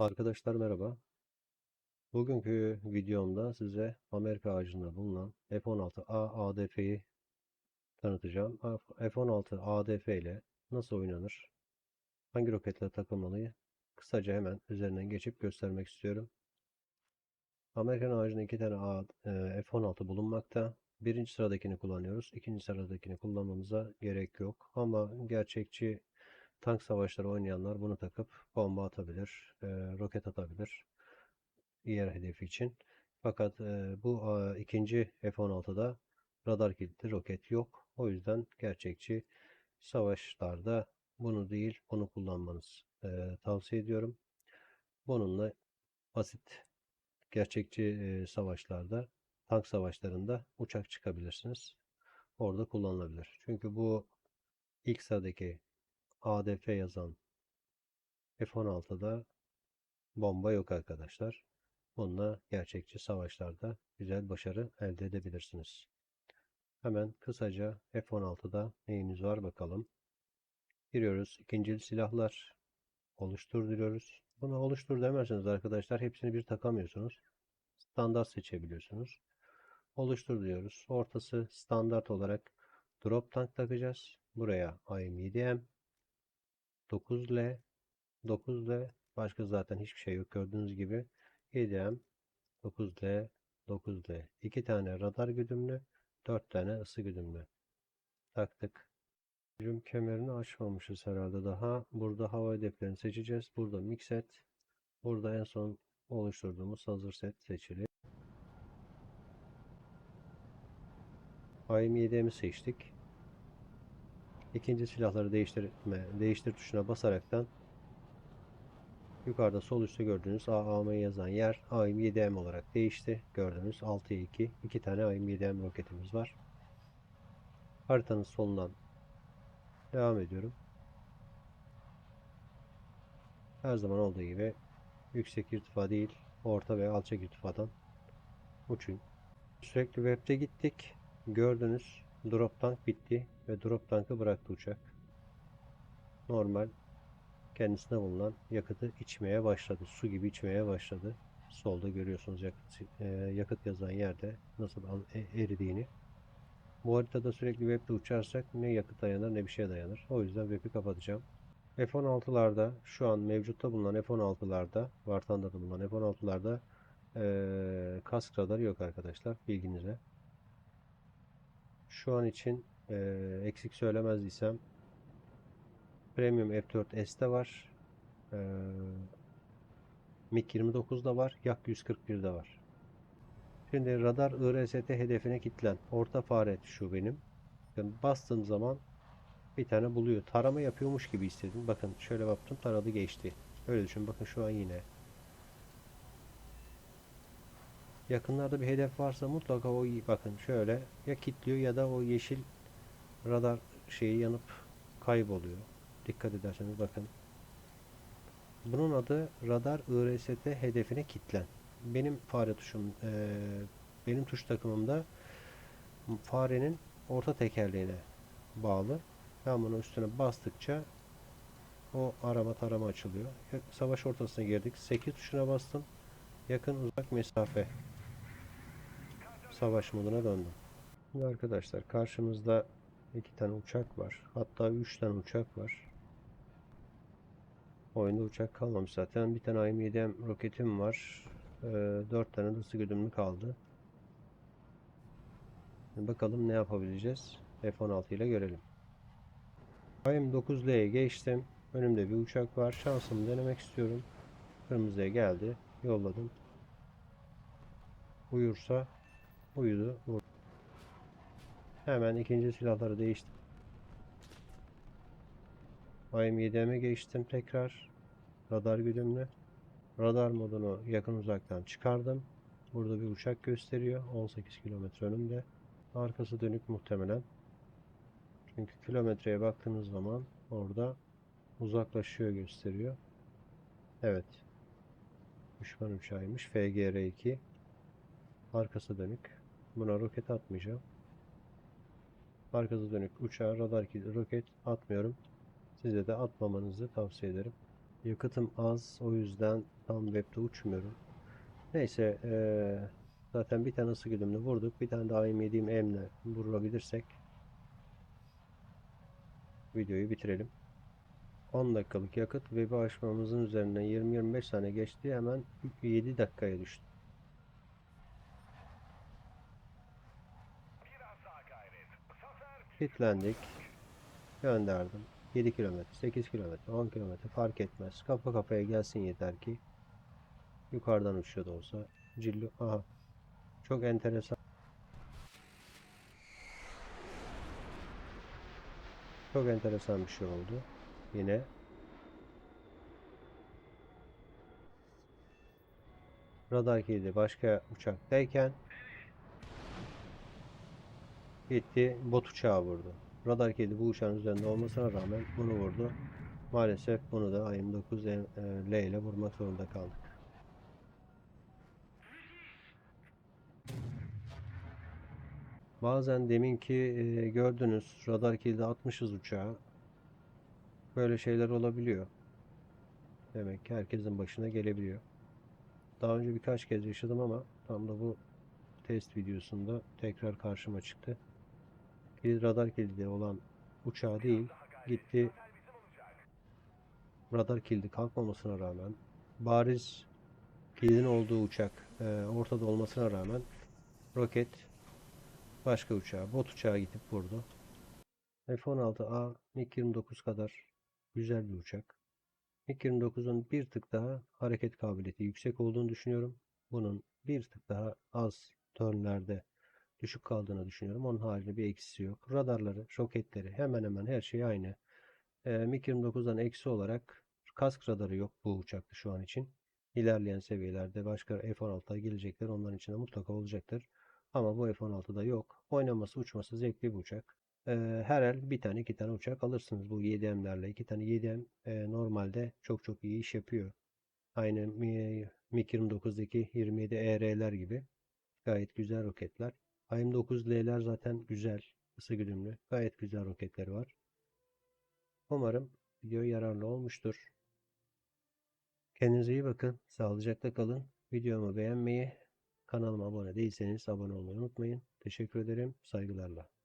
Arkadaşlar merhaba. Bugünkü videomda size Amerika ağacında bulunan F-16A ADF'yi tanıtacağım. F-16 ADF ile nasıl oynanır? Hangi roketle takılmalıyı? Kısaca hemen üzerinden geçip göstermek istiyorum. Amerikan ağacında iki tane e, F-16 bulunmakta. Birinci sıradakini kullanıyoruz. İkinci sıradakini kullanmamıza gerek yok. Ama gerçekçi tank savaşları oynayanlar bunu takıp bomba atabilir, e, roket atabilir diğer hedefi için. Fakat e, bu a, ikinci F-16'da radar kilitli roket yok. O yüzden gerçekçi savaşlarda bunu değil bunu kullanmanız e, tavsiye ediyorum. Bununla basit gerçekçi e, savaşlarda tank savaşlarında uçak çıkabilirsiniz. Orada kullanılabilir. Çünkü bu ilk sıradaki ADF yazan F-16'da bomba yok arkadaşlar. Bununla gerçekçi savaşlarda güzel başarı elde edebilirsiniz. Hemen kısaca F-16'da neyimiz var bakalım. Giriyoruz. İkinci silahlar. Oluştur diyoruz. Buna oluştur demerseniz arkadaşlar hepsini bir takamıyorsunuz. Standart seçebiliyorsunuz. Oluştur diyoruz. Ortası standart olarak drop tank takacağız. Buraya AIM-7M 9L 9L başka zaten hiçbir şey yok gördüğünüz gibi 7M 9L 9L 2 tane radar güdümlü 4 tane ısı güdümlü taktık. Hücum kemerini açmamışız herhalde daha. Burada hava hedeflerini seçeceğiz. Burada mix et. Burada en son oluşturduğumuz hazır set seçili. AIM-7M'i seçtik. İkinci silahları değiştirme, değiştir tuşuna basaraktan yukarıda sol üstte gördüğünüz AAM yazan yer AIM-7M olarak değişti. Gördüğünüz 6'ya 2. 2 tane AIM-7M roketimiz var. Haritanın solundan devam ediyorum. Her zaman olduğu gibi yüksek irtifa değil, orta ve alçak irtifadan uçun. Sürekli web'de gittik. Gördünüz drop tank bitti ve drop tankı bıraktı uçak. Normal kendisine bulunan yakıtı içmeye başladı. Su gibi içmeye başladı. Solda görüyorsunuz yakıt, e, yakıt yazan yerde nasıl e- eridiğini. Bu haritada sürekli web'de uçarsak ne yakıt dayanır ne bir şey dayanır. O yüzden web'i kapatacağım. F-16'larda şu an mevcutta bulunan F-16'larda Vartan'da da bulunan F-16'larda e, kask radarı yok arkadaşlar bilginize. Şu an için e, eksik söylemezdiysem Premium F4S'te var. E, MiG-29'da var. Yak 141'de var. Şimdi radar IRST hedefine kilitlen. Orta fare şu benim. Bakın bastığım zaman bir tane buluyor. Tarama yapıyormuş gibi istedim. Bakın şöyle baktım taradı geçti. Öyle düşün. Bakın şu an yine. Yakınlarda bir hedef varsa mutlaka o bakın şöyle ya kilitliyor ya da o yeşil radar şeyi yanıp kayboluyor. Dikkat ederseniz bakın. Bunun adı radar IRST hedefine kilitlen. Benim fare tuşum eee, benim tuş takımımda farenin orta tekerleğine bağlı. Ben bunu üstüne bastıkça o arama tarama açılıyor. Savaş ortasına girdik. 8 tuşuna bastım. Yakın uzak mesafe savaş moduna döndüm. Şimdi arkadaşlar karşımızda iki tane uçak var. Hatta üç tane uçak var. Oyunda uçak kalmamış zaten. Bir tane AIM-7M roketim var. Ee, dört tane de güdümlü kaldı. Bakalım ne yapabileceğiz. F-16 ile görelim. AIM-9L'ye geçtim. Önümde bir uçak var. Şansımı denemek istiyorum. Kırmızıya geldi. Yolladım. Uyursa uyudu. Vurdu. Hemen ikinci silahları değiştim. AIM-7M'e geçtim tekrar. Radar güdümlü. Radar modunu yakın uzaktan çıkardım. Burada bir uçak gösteriyor. 18 kilometre önümde. Arkası dönük muhtemelen. Çünkü kilometreye baktığınız zaman orada uzaklaşıyor gösteriyor. Evet. Düşman uçağıymış. FGR-2. Arkası dönük. Buna roket atmayacağım. Arkası dönük uçağa radar roket atmıyorum. Size de atmamanızı tavsiye ederim. Yakıtım az. O yüzden tam webde uçmuyorum. Neyse. eee, zaten bir tane ısı güdümlü vurduk. Bir tane daha M7'im M'le vurabilirsek videoyu bitirelim. 10 dakikalık yakıt web'i açmamızın üzerinden 20-25 saniye geçti. Hemen 7 dakikaya düştü. Kilitlendik. Gönderdim. 7 kilometre, 8 kilometre, 10 kilometre fark etmez. Kafa kafaya gelsin yeter ki. Yukarıdan uçuyor da olsa. Cillo. Aha. Çok enteresan. Çok enteresan bir şey oldu. Yine. Radar kilidi başka uçaktayken gitti bot uçağı vurdu. Radar kilidi bu uçağın üzerinde olmasına rağmen bunu vurdu. Maalesef bunu da AM9 e, L ile vurmak zorunda kaldık. Bazen deminki e, gördünüz radar kilidi atmışız uçağa. Böyle şeyler olabiliyor. Demek ki herkesin başına gelebiliyor. Daha önce birkaç kez yaşadım ama tam da bu test videosunda tekrar karşıma çıktı. Bir radar kilidi olan uçağı değil, gitti radar kilidi kalkmamasına rağmen bariz kilidin olduğu uçak e, ortada olmasına rağmen roket başka uçağa, bot uçağa gidip vurdu. F-16A MiG-29 kadar güzel bir uçak. MiG-29'un bir tık daha hareket kabiliyeti yüksek olduğunu düşünüyorum. Bunun bir tık daha az turnlerde düşük kaldığını düşünüyorum. Onun haricinde bir eksisi yok. Radarları, roketleri hemen hemen her şey aynı. Ee, MiG-29'dan eksi olarak kask radarı yok bu uçakta şu an için. İlerleyen seviyelerde başka F-16'a gelecekler. Onların içinde mutlaka olacaktır. Ama bu F-16'da yok. Oynaması, uçması zevkli bir uçak. Ee, her el bir tane iki tane uçak alırsınız bu 7M'lerle. iki tane 7M e, normalde çok çok iyi iş yapıyor. Aynı Mi- MiG-29'daki 27 ER'ler gibi. Gayet güzel roketler. AM9L'ler zaten güzel. ısı güdümlü. Gayet güzel roketleri var. Umarım video yararlı olmuştur. Kendinize iyi bakın. Sağlıcakla kalın. Videomu beğenmeyi, kanalıma abone değilseniz abone olmayı unutmayın. Teşekkür ederim. Saygılarla.